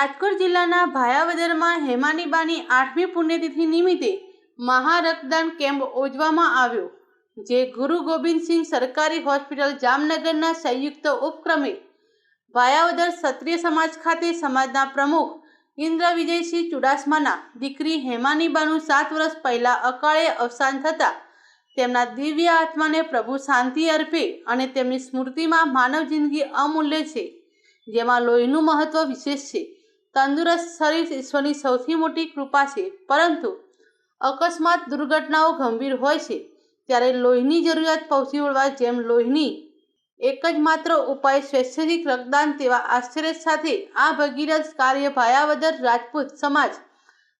રાજકોટ જિલ્લાના ભાયાવદરમાં હેમાનીબાની આઠમી પુણ્યતિથિ નિમિત્તે મહારક્તદાન કેમ્પ યોજવામાં આવ્યો, જે ગુરુ ગોબિંદસિંહ સરકારી હોસ્પિટલ જામનગરના સંયુક્ત ઉપક્રમે ભાયાવદર ક્ષત્રિય સમાજ ખાતે સમાજના પ્રમુખ ઇન્દ્ર વિજયસિંહ ચુડાસમાના દીકરી હેમાનીબાનું સાત વર્ષ પહેલાં અકાળે અવસાન થતાં તેમના દિવ્ય આત્માને પ્રભુ શાંતિ અર્પે અને તેમની સ્મૃતિમાં માનવ જિંદગી અમૂલ્ય છે, જેમાં લોહીનું મહત્વ વિશેષ છે. તંદુરસ્ત શરીર ઈશ્વરની સૌથી મોટી કૃપા છે. પરંતુ અકસ્માત દુર્ઘટનાઓ ગંભીર હોય છે. ત્યારે લોહીની જરૂરિયાત પહોંચી વળવા જેમ લોહીની એક જ માત્ર ઉપાય સ્વૈચ્છિક રક્તદાન તેવા આશ્ચર્ય સાથે આ ભગીરથ કાર્ય ભાયાવદર રાજપૂત સમાજ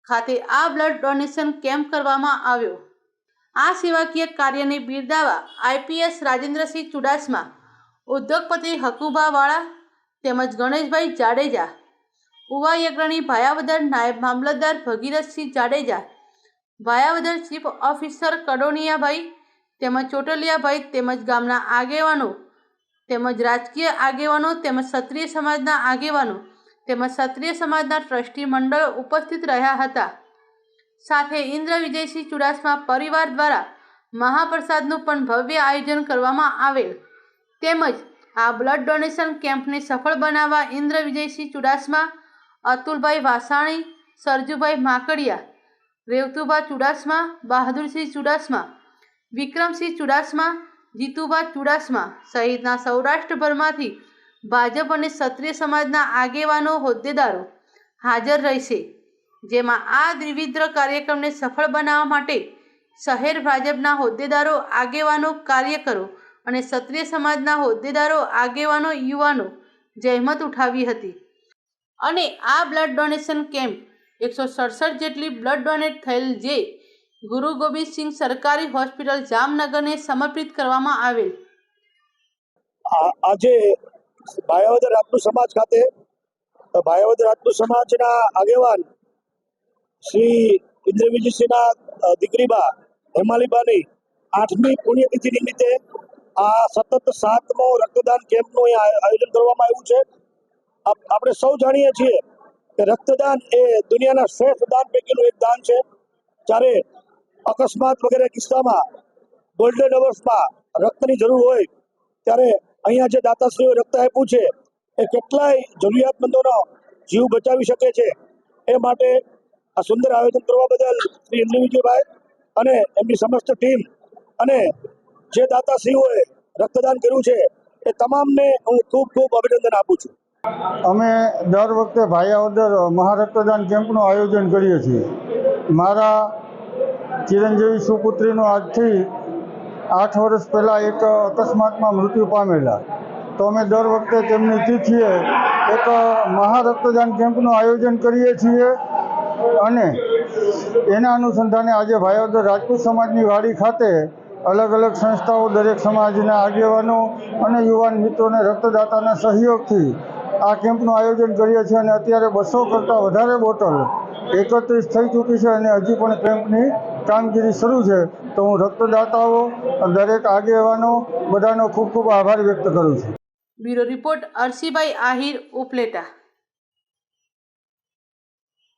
ખાતે આ બ્લડ ડોનેશન કેમ્પ કરવામાં આવ્યો. આ સેવાકીય કાર્યને બિરદાવા આઈપીએસ રાજેન્દ્રસિંહ ચુડાસમા, ઉદ્યોગપતિ હકુભાવાળા તેમજ ગણેશભાઈ જાડેજા ઉવા અગ્રણી ભાયાવદર નાયબ મામલતદાર ભગીરથસિંહ જાડેજા, ભાયાવદર ચીફ ઓફિસર કડોનિયાભાઈ તેમજ ચોટલિયાભાઈ તેમજ ગામના આગેવાનો તેમજ રાજકીય આગેવાનો તેમજ ક્ષત્રિય સમાજના આગેવાનો તેમજ ક્ષત્રિય સમાજના ટ્રસ્ટી મંડળ ઉપસ્થિત રહ્યા હતા. સાથે ઇન્દ્ર વિજયસિંહ ચુડાસમા પરિવાર દ્વારા મહાપ્રસાદનું પણ ભવ્ય આયોજન કરવામાં આવેલ. તેમજ આ બ્લડ ડોનેશન કેમ્પને સફળ બનાવવા ઇન્દ્ર વિજયસિંહ ચુડાસમા અતુલભાઈ વાસાણી, સરજુભાઈ માકડિયા, રેવતુભા ચુડાસમા, બહાદુરસિંહ ચુડાસમા, વિક્રમસિંહ ચુડાસમા, જીતુભા ચુડાસમા સહિતના સૌરાષ્ટ્રભરમાંથી ભાજપ અને ક્ષત્રિય સમાજના આગેવાનો, હોદ્દેદારો હાજર રહેશે. જેમાં આ દ્વિવિધ કાર્યક્રમને સફળ બનાવવા માટે શહેર ભાજપના હોદ્દેદારો, આગેવાનો, કાર્યકરો અને ક્ષત્રિય સમાજના હોદ્દેદારો, આગેવાનો, યુવાનો જહેમત ઉઠાવી હતી. અને આ બ્લડ ડોનેશન કેમ્પ એકસો સડસઠ જેટલી બ્લડ ડોનેટ થયેલ જે ગુરુ ગોવિંદસિંહ સરકારી હોસ્પિટલ જામનગરને સમર્પિત કરવામાં આવેલ. આજે ભાયાવદર રાજપૂત સમાજ ખાતે ભાયાવદર રાજપૂત સમાજના આગેવાન શ્રી ઇન્દ્રવિજયસિંહના અ, દીકરીબા હેમાલીબાની આઠમી પુણ્યતિથિ નિમિત્તે આ સતત સાતમો રક્તદાન કેમ્પનું આયોજન કરવામાં આવ્યું છે. આપણે સૌ જાણીએ છીએ કે રક્તદાન એ દુનિયાના શ્રેષ્ઠ દાન પૈકીનું એક દાન છે. જ્યારે અકસ્માત વગેરે કિસ્સામાં ગોલ્ડન અવર્સમાં રક્તની જરૂર હોય, ત્યારે અહીંયા જે દાતાશ્રીઓ રક્ત આપ્યું છે, એ કેટલાય જરૂરિયાતમંદોનો જીવ બચાવી શકે છે. એ માટે આ સુંદર આયોજન કરવા બદલ શ્રી ઇન્દ્રવિજયભાઈ અને એમની સમસ્ત ટીમ અને જે દાતાશ્રીઓએ રક્તદાન કર્યું છે, એ તમામને હું ખૂબ ખૂબ અભિનંદન આપું છું. અમે દર વખતે ભાયાવદર મહારક્તદાન કેમ્પનું આયોજન કરીએ છીએ. મારા ચિરંજીવી સુપુત્રીનું આજથી આઠ વર્ષ પહેલાં એક અકસ્માતમાં મૃત્યુ પામેલા. તો અમે દર વખતે તેમની તિથિએ એક મહારક્તદાન કેમ્પનું આયોજન કરીએ છીએ અને એના અનુસંધાને આજે ભાયાવદર રાજપૂત સમાજની વાડી ખાતે અલગ અલગ સંસ્થાઓ દરેક સમાજના આગેવાનો અને યુવાન મિત્રોને રક્તદાતાના સહયોગથી આ કેમ્પનું આયોજન કરીએ છીએ અને અત્યારે બસો કરતાં વધારે બોટલ એકત્રિત થઈ ચૂકી છે અને હજી પણ કેમ્પની કામગીરી શરૂ છે. તો હું રક્તદાતાઓ, દરેક આગેવાનો બધાનો ખૂબ ખૂબ આભાર વ્યક્ત કરું છું. Bureau report Arsibhai Ahir Upleta.